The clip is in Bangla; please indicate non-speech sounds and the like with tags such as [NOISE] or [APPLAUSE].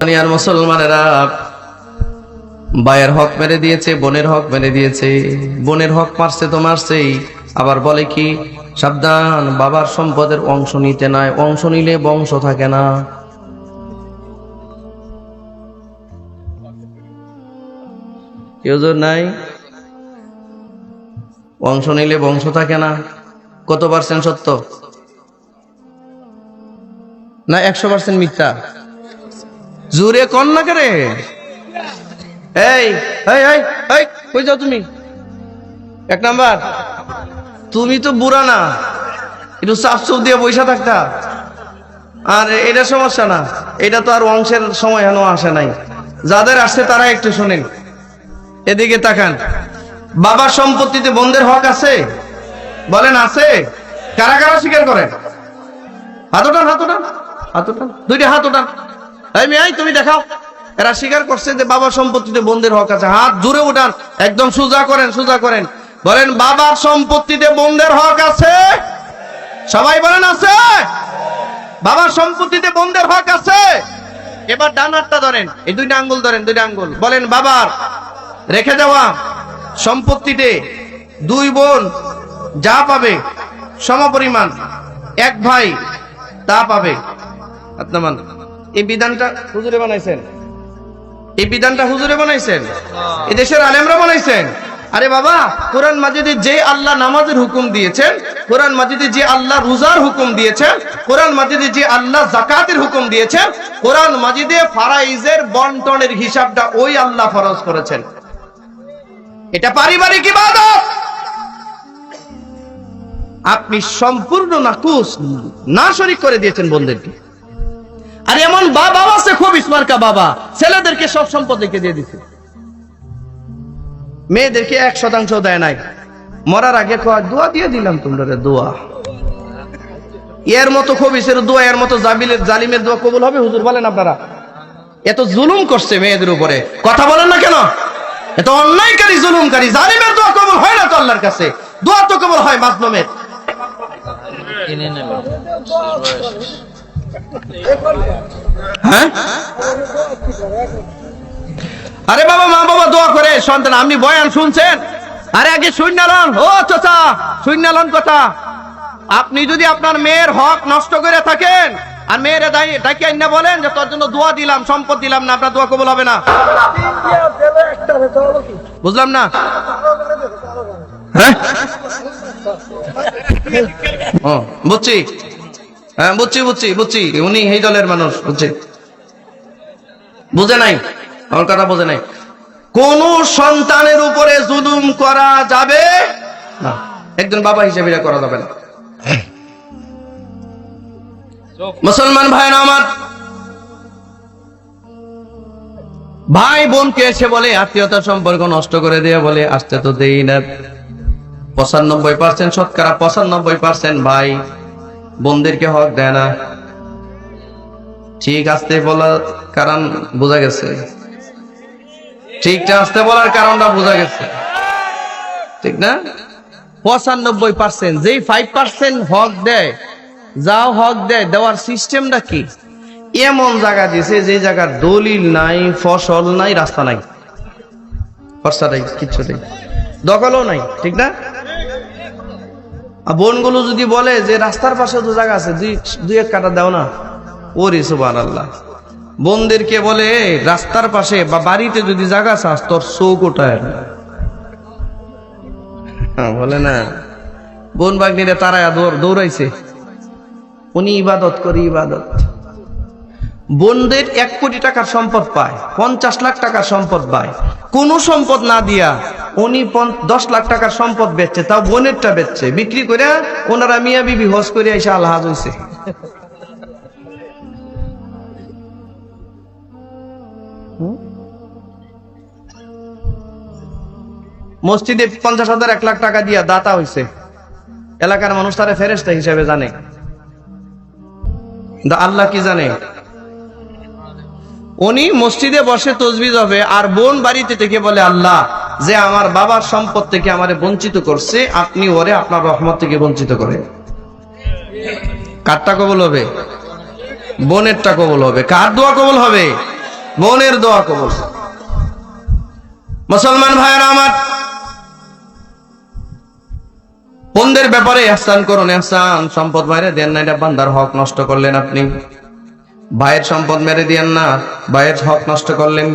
দুনিয়ার মুসলমানেরা ভাইয়ের হক মেরে দিয়েছে, বোনের হক মেরে দিয়েছে। বোনের হক মারছে তো মারছেই। আবার বলে কি, সাবধান, বাবার সম্পদের অংশ নিতে নাই, অংশ নিলে বংশ থাকে না। কেউ নাই, অংশ নিলে বংশ থাকে না। কত পার্সেন্ট সত্য? না, একশো পার্সেন্ট মিথ্যা। জোরে কন না করে? এই এই এই যাও তুমি? এক নাম্বার। তুমি তো বুড়া না, একটু চাপ চুপ দিয়ে বৈশা থাকতা। আর এটা সমস্যা না, এটা তো আর অংশের সময় এখনও আসে নাই। যাদের আসছে তারা একটু শোনেন। এদিকে তাকান। বাবার সম্পত্তিতে বন্ধের হক আছে? বলেন, আছে? কারা কারা স্বীকার করেন? হাত ওঠান হাত ওঠান। হাত ওঠান। দুইটা হাত ওঠান। এই মেয়ে তুমি দেখাও। এরা স্বীকার করছে যে বাবার সম্পত্তিতে বন্ধের হক আছে। হাত জুড়ে উঠান, একদম সোজা করেন সোজা করেন। বলেন, বাবার সম্পত্তিতে বন্ধের হক আছে? সবাই বলেন, আছে। বাবার সম্পত্তিতে বন্ধের হক আছে? এবার ডান হাতটা ধরেন, এই দুইটা আঙ্গুল ধরেন, দুইটা আঙ্গুল। বলেন, বাবার, রেখে দেওয়া সম্পত্তিতে দুই বোন যা পাবে, সমপরিমাণ এক ভাই তা পাবে। আপনার এই বিধানটা হুজুরে বানাইছেন? এই বিধানটা হুজুরে বানাইছেন? এই দেশের আলেমরা বানাইছেন? আরে বাবা কোরআন মাজিদে যে আল্লাহ নামাজের হুকুম দিয়েছেন কোরআন মাজিদে যে আল্লাহ রোজার হুকুম দিয়েছেন কোরআন মাজিদে যে আল্লাহ জাকাতের হুকুম দিয়েছেন কোরআন মাজিদে ফারাইজের বন্টনের হিসাবটা ওই আল্লাহ ফরজ করেছেন। এটা পারিবারিক ইবাদত। আপনি সম্পূর্ণ নাকুস না শরিক করে দিয়েছেন বোনদেরকে আর এমন বাবা আছে খুব স্মার্কা বাবা। ছেলেদেরকে সব সম্পদ লিখে দিয়ে দিছে। মেয়েদেরকে এক শতাংশ দেয় নাই। মরার আগে দোয়া দিয়ে দিলাম তোমরা দোয়া। এর মতো খবিসের দোয়া, এর মতো জাবিলের জালিমের দোয়া কবুল হবে? হুজুর বলেন আপনারা। এত জুলুম করছে মেয়েদের উপরে। কথা বলেন না কেন? এত অন্যায়কারী, জুলুমকারী, জালিমের দোয়া কবুল হয় না তো আল্লাহর কাছে? দোয়া তো কবুল হয় মাজলুমের। হ্যাঁ? আরে বাবা, মা বাবা, দোয়া করে, সন্তান, আপনি বয়ান শুনছেন? আরে আগে শুননালন ও চাচা শুননালন কথা। আপনি যদি আপনার মেয়ের হক নষ্ট করে থাকেন, আর মেয়ের ডাকি আইনা বলেন যে তোর জন্য দোয়া দিলাম, সম্পদ দিলাম না, আপনার দোয়া কবুল হবে না। বুঝলাম না? হ্যাঁ? বুঝছি। হ্যাঁ বুঝছি বুঝছি বুঝছি। উনি এই দলের মানুষ, বুঝছি। বুঝে নাই? আমার কথা বোঝে নাই। কোন সন্তানের উপরে জুলুম করা যাবে না। একজন বাবা হিসেবে এটা করা যাবে না। মুসলমান ভাইরা আমার, ভাই বোনকে এসে বলে, আত্মীয়তা সম্পর্ক নষ্ট করে দিয়ে বলে, আসতে তো দেই না। পঁচানব্বই পার্সেন্ট শতকরা পঁচানব্বই পার্সেন্ট ভাই বোনদেরকে হক দেয় না। ঠিক আসতে বলার কারণ বোঝা গেছে। ঠিকটা আসতে বলার কারণটা বোঝা গেছে। ঠিক না? পঁচানব্বই পার্সেন্ট যেই ফাইভ পার্সেন্ট হক দেয়, যাও হক দেয়, দেওয়ার সিস্টেমটা কি? এমন জায়গা দিছে যে জায়গার দলিল নাই, ফসল নাই, রাস্তা নাই। ফর্সা নাই, কিচ্ছু নেই। দখলও নাই, ঠিক না? আর বোনগুলো যদি বলে যে রাস্তার পাশে তো জায়গা আছে দুই এক কাটা দাও না। ওরে সুবান আল্লাহ বোনদেরকে বলে রাস্তার পাশে বা বাড়িতে যদি জায়গা চাস তোর চৌকোটায় হ্যাঁ, [LAUGHS] বলে না। বোন বাগনিরে তারায় দৌড়াইছে। উনি ইবাদত করি ইবাদত। বোনদের এক কোটি টাকার সম্পদ পায় পঞ্চাশ লাখ টাকার সম্পদ পায়। কোনো সম্পদ না দিয়া উনি দশ লাখ টাকার সম্পদ বেচছে, তাও বোনেরটা বেচছে। বিক্রি করে ওনারা মিয়া বিবি হজ করে এসে আলহাজ হয়েছে মসজিদে পঞ্চাশ হাজার, এক লাখ টাকা দিয়া দাতা হয়েছে এলাকার মানুষ তারা ফেরেস্তা হিসেবে জানে। আল্লাহ কি জানে? উনি মসজিদে বসে তসবিজ হবে আর বোন বাড়িতে থেকে বলে, আল্লাহ যে আমার বাবার সম্পদ থেকে আমারে বঞ্চিত করছে, আপনি ওরে আপনার রহমত থেকে বঞ্চিত করে। কারটা কবল হবে? বোনেরটা কবল হবে। কার দোয়া কবল হবে? বোনের দোয়া কবল মুসলমান ভাইয়েরা আমার, বোনদের ব্যাপারে এহসান করুন, এহসান। সম্পদ বাইরে দেন না এটা বান্দার হক নষ্ট করলেন আপনি। ভাইয়ের সম্পদ মেরে দিয়েন না। ভাইয়ের হক নষ্ট করলেন।